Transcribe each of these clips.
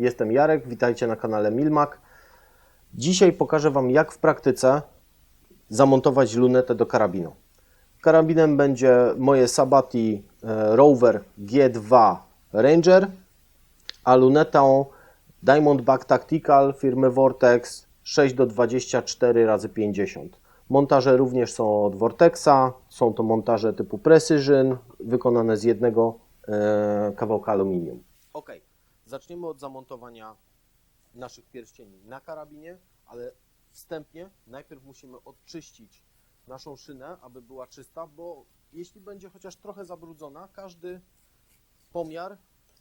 jestem Jarek, witajcie na kanale Milmak. Dzisiaj pokażę Wam, jak w praktyce zamontować lunetę do karabinu. Karabinem będzie moje Sabati e, Rover G2 Ranger, a lunetą Diamondback Tactical firmy Vortex 6 do 24 razy 50. Montaże również są od Vortexa, są to montaże typu Precision, wykonane z jednego e, kawałka aluminium. Ok, zaczniemy od zamontowania naszych pierścieni na karabinie, ale wstępnie najpierw musimy odczyścić naszą szynę, aby była czysta, bo jeśli będzie chociaż trochę zabrudzona, każdy pomiar,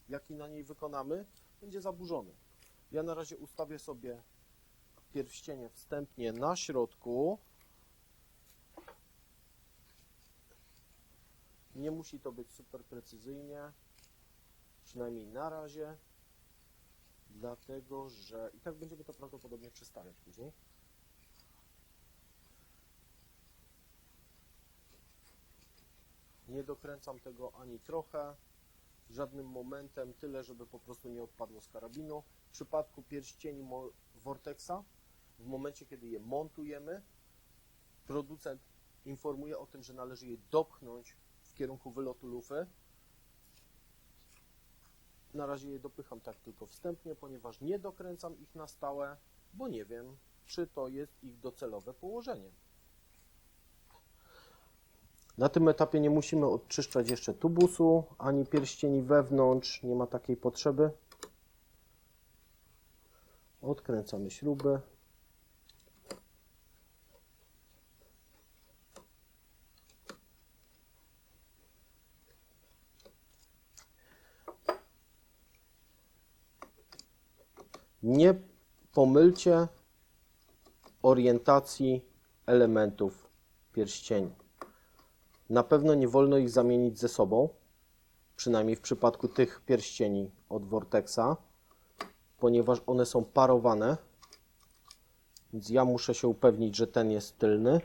jaki na niej wykonamy, będzie zaburzony. Ja na razie ustawię sobie pierścienie wstępnie na środku. Nie musi to być super precyzyjnie, przynajmniej na razie, dlatego że i tak będziemy to prawdopodobnie przestawiać później. Nie dokręcam tego ani trochę, żadnym momentem, tyle żeby po prostu nie odpadło z karabinu. W przypadku pierścieni Vortexa, w momencie kiedy je montujemy, producent informuje o tym, że należy je dopchnąć w kierunku wylotu lufy. Na razie je dopycham tak tylko wstępnie, ponieważ nie dokręcam ich na stałe, bo nie wiem, czy to jest ich docelowe położenie. Na tym etapie nie musimy odczyszczać jeszcze tubusu, ani pierścieni wewnątrz, nie ma takiej potrzeby. Odkręcamy śruby. Nie pomylcie orientacji elementów pierścieni. Na pewno nie wolno ich zamienić ze sobą, przynajmniej w przypadku tych pierścieni od Vortexa, ponieważ one są parowane. Więc ja muszę się upewnić, że ten jest tylny,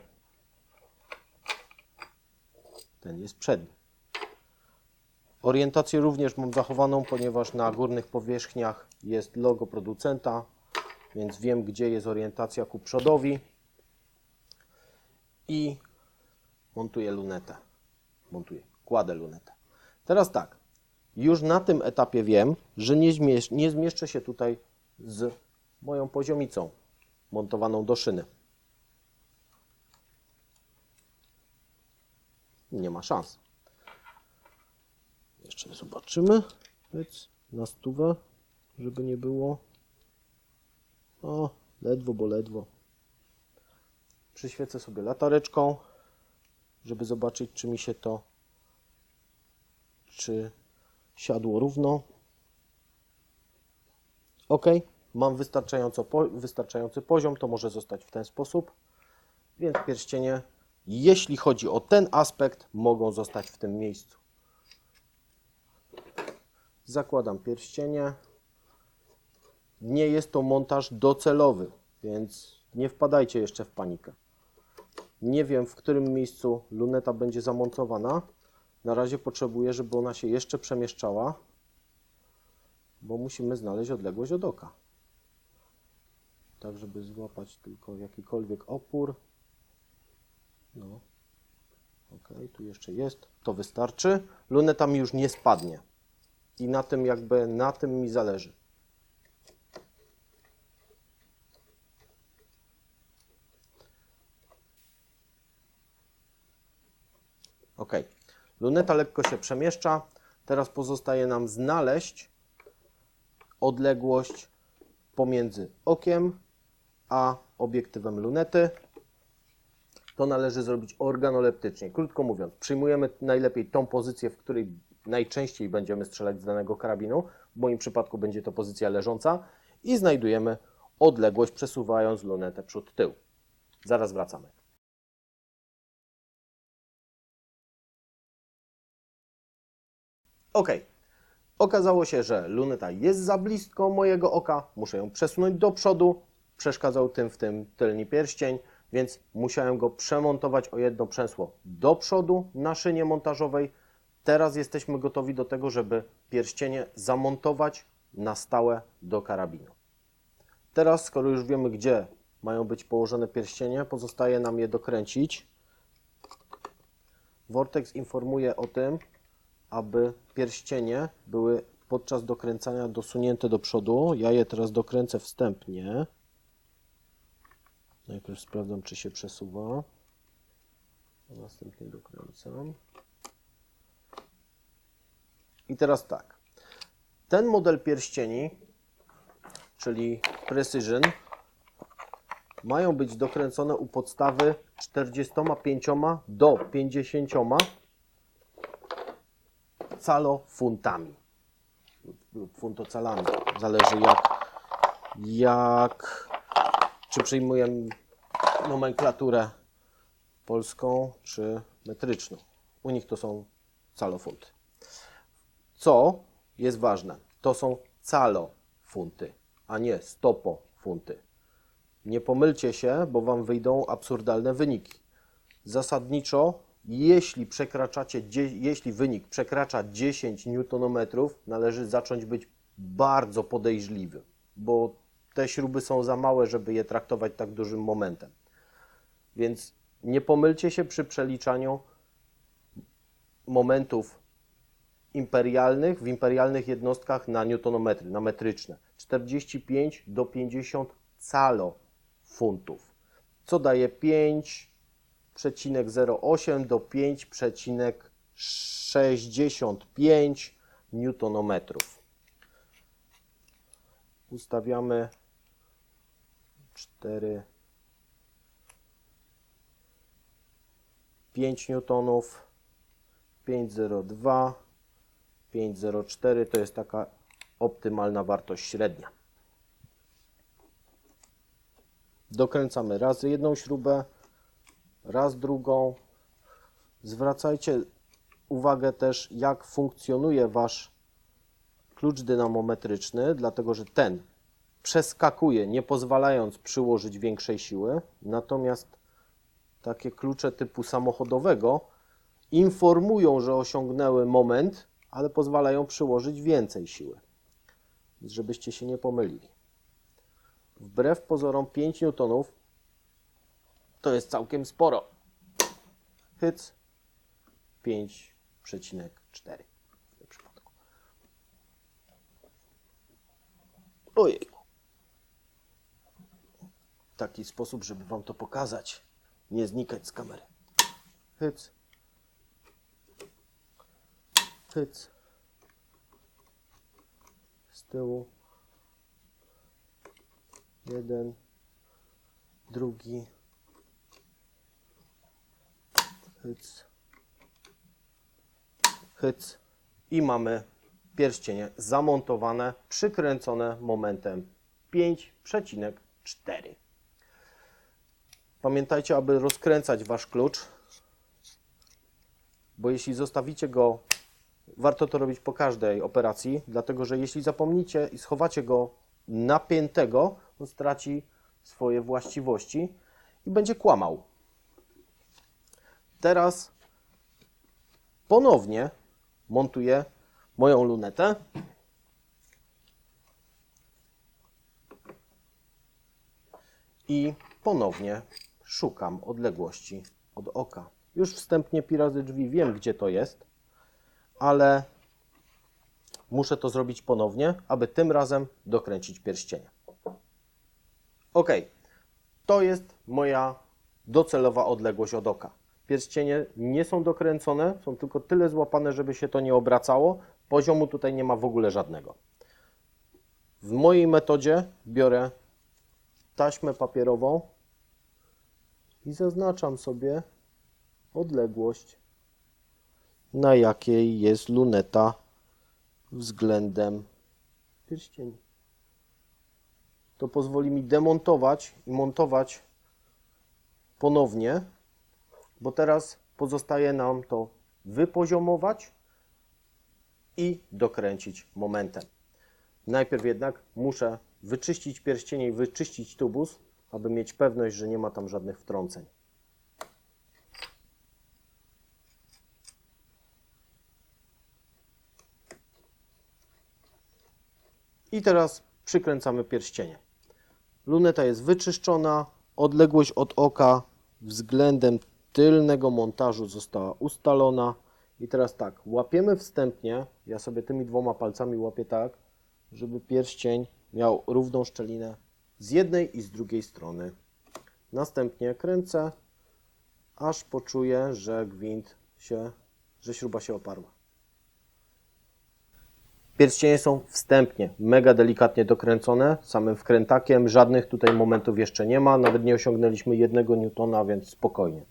ten jest przedni. Orientację również mam zachowaną, ponieważ na górnych powierzchniach jest logo producenta, więc wiem, gdzie jest orientacja ku przodowi. I montuję lunetę. Montuję, kładę lunetę. Teraz tak, już na tym etapie wiem, że nie, zmiesz, nie zmieszczę się tutaj z moją poziomicą montowaną do szyny. Nie ma szans. Jeszcze zobaczymy. Pyc, na stówę, żeby nie było. O, ledwo, bo ledwo. Przyświecę sobie latareczką żeby zobaczyć, czy mi się to, czy siadło równo. Ok, mam wystarczająco, po, wystarczający poziom, to może zostać w ten sposób. Więc pierścienie, jeśli chodzi o ten aspekt, mogą zostać w tym miejscu. Zakładam pierścienie. Nie jest to montaż docelowy, więc nie wpadajcie jeszcze w panikę. Nie wiem, w którym miejscu luneta będzie zamontowana. Na razie potrzebuję, żeby ona się jeszcze przemieszczała, bo musimy znaleźć odległość od oka. Tak, żeby złapać tylko jakikolwiek opór. No. Ok, tu jeszcze jest. To wystarczy. Luneta mi już nie spadnie. I na tym jakby, na tym mi zależy. Ok. Luneta lekko się przemieszcza. Teraz pozostaje nam znaleźć odległość pomiędzy okiem a obiektywem lunety. To należy zrobić organoleptycznie. Krótko mówiąc, przyjmujemy najlepiej tą pozycję, w której najczęściej będziemy strzelać z danego karabinu. W moim przypadku będzie to pozycja leżąca i znajdujemy odległość przesuwając lunetę przód-tył. Zaraz wracamy. Ok. Okazało się, że luneta jest za blisko mojego oka, muszę ją przesunąć do przodu. Przeszkadzał tym w tym tylny pierścień, więc musiałem go przemontować o jedno przęsło do przodu na szynie montażowej. Teraz jesteśmy gotowi do tego, żeby pierścienie zamontować na stałe do karabinu. Teraz, skoro już wiemy, gdzie mają być położone pierścienie, pozostaje nam je dokręcić. Vortex informuje o tym, aby pierścienie były podczas dokręcania dosunięte do przodu. Ja je teraz dokręcę wstępnie. Najpierw sprawdzam, czy się przesuwa. Następnie dokręcam. I teraz tak. Ten model pierścieni, czyli Precision, mają być dokręcone u podstawy 45 do 50 calofuntami lub funtocalami. Zależy jak, jak czy przyjmujemy nomenklaturę polską czy metryczną. U nich to są calofunty. Co jest ważne? To są calofunty, a nie stopofunty. Nie pomylcie się, bo Wam wyjdą absurdalne wyniki. Zasadniczo, jeśli przekraczacie, jeśli wynik przekracza 10 Nm, należy zacząć być bardzo podejrzliwy, bo te śruby są za małe, żeby je traktować tak dużym momentem. Więc nie pomylcie się przy przeliczaniu momentów imperialnych w imperialnych jednostkach na newtonometry, na metryczne. 45 do 50 calofuntów, co daje 5,08 do 5,65 newtonometrów. Ustawiamy 4 5 newtonów 5,02 5,04 to jest taka optymalna wartość średnia. Dokręcamy raz jedną śrubę, raz drugą. Zwracajcie uwagę też, jak funkcjonuje Wasz klucz dynamometryczny, dlatego że ten przeskakuje, nie pozwalając przyłożyć większej siły, natomiast takie klucze typu samochodowego informują, że osiągnęły moment, ale pozwalają przyłożyć więcej siły. Żebyście się nie pomylili. Wbrew pozorom 5 newtonów to jest całkiem sporo. Hyc 5,4 w tym. Ojej. Taki sposób, żeby Wam to pokazać, nie znikać z kamery. Hyc. Hyc. Z tyłu. Jeden. Drugi. Hyc. Hyc. I mamy pierścienie zamontowane, przykręcone momentem 5,4. Pamiętajcie, aby rozkręcać Wasz klucz, bo jeśli zostawicie go, warto to robić po każdej operacji, dlatego że jeśli zapomnicie i schowacie go napiętego, on straci swoje właściwości i będzie kłamał. Teraz ponownie montuję moją lunetę. I ponownie szukam odległości od oka. Już wstępnie pi razy drzwi wiem, gdzie to jest, ale muszę to zrobić ponownie, aby tym razem dokręcić pierścienie. Ok, to jest moja docelowa odległość od oka. Pierścienie nie są dokręcone, są tylko tyle złapane, żeby się to nie obracało. Poziomu tutaj nie ma w ogóle żadnego. W mojej metodzie biorę taśmę papierową i zaznaczam sobie odległość, na jakiej jest luneta względem pierścieni. To pozwoli mi demontować i montować ponownie, bo teraz pozostaje nam to wypoziomować i dokręcić momentem. Najpierw jednak muszę wyczyścić pierścienie i wyczyścić tubus, aby mieć pewność, że nie ma tam żadnych wtrąceń. I teraz przykręcamy pierścienie. Luneta jest wyczyszczona, odległość od oka względem tylnego montażu została ustalona. I teraz tak, łapiemy wstępnie, ja sobie tymi dwoma palcami łapię tak, żeby pierścień miał równą szczelinę z jednej i z drugiej strony. Następnie kręcę, aż poczuję, że gwint się, że śruba się oparła. Pierścienie są wstępnie, mega delikatnie dokręcone, samym wkrętakiem. Żadnych tutaj momentów jeszcze nie ma, nawet nie osiągnęliśmy jednego newtona, więc spokojnie.